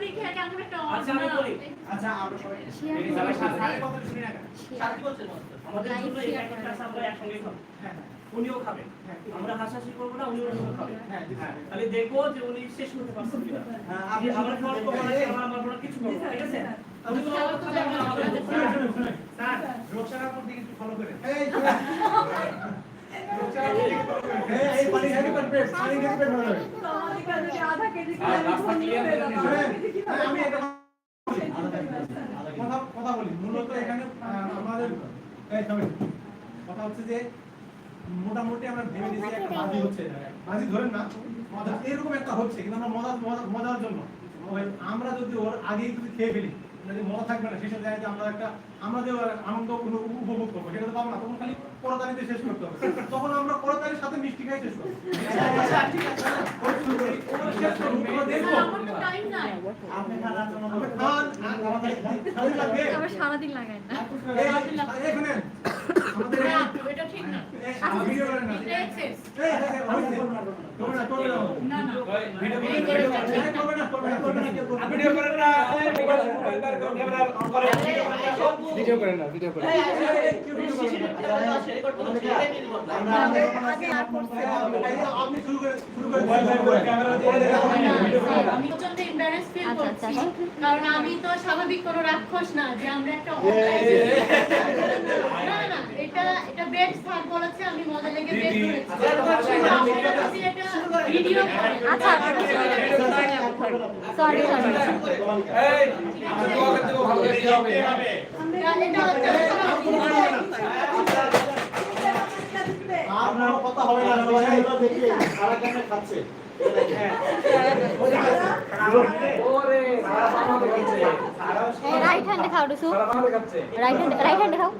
একটা আচ্ছা, আমি বলি। আচ্ছা আমরা সবাই কথা শুনি না। আমাদের জন্য এই প্যাকেটটা আমরা একসঙ্গে খাব। হ্যাঁ উনিও খাবেন আমরা হাসাহাসি করব না উনিও খাবেন হ্যাঁ হ্যাঁ তাহলে দেখব যে উনি শেষ করতে পারছেন কিনা হ্যাঁ, আপনি আপনি আমার খাওয়ার পর বলেন, আমার আমার কোনো কিছু করব ঠিক আছে ফলো করে কথা বলি মূলত এখানে আমাদের কথা হচ্ছে যে মোটামুটি আমরা ভেবে নিয়েছি একটা হচ্ছে ধরেন না মজা এরকম একটা হচ্ছে কিন্তু আমরা মজা মজা- মজার জন্য আমরা যদি ওর আগেই যদি খেয়ে ফেলি যদি মজা থাকবে না শেষে যায় যে আমরা একটা আমরা যে আনন্দ কোনো উপভোগ করব সেটা তো পাবো না তখন খালি করতালিতে শেষ করতে হবে। তখন আমরা করতালির সাথে মিষ্টি খাই শেষ করব আচ্ছা, ঠিক আছে। ওই শুরু করি, ওই শেষ করব, ওগুলো দেখব। আমার তো টাইম নাই আপনি খান, আমরা খান, আর আমাদের খালি লাগবে। আবার সারাদিন লাগায় না। এটা ঠিক না। ভিডিও করেন না। ভিডিও করে না। ভিডিও করে আমি আচ্ছা, আচ্ছা, করছি। কারণ আমি তো স্বাভাবিক কোনো রাক্ষস না যে আমরা একটা না না, না এটা এটা বেড স্যার বলেছে আমি মজা লেগে বেড করেছি এটা ভিডিও আচ্ছা সরি সরি এই আমরা দোয়া ভালো দেখতে হবে আপনার কথা হবে না দেখি খাচ্ছে। রাইট হ্যান্ডে খাও রাইট হ্যান্ডে রাইট হ্যান্ডে খাও।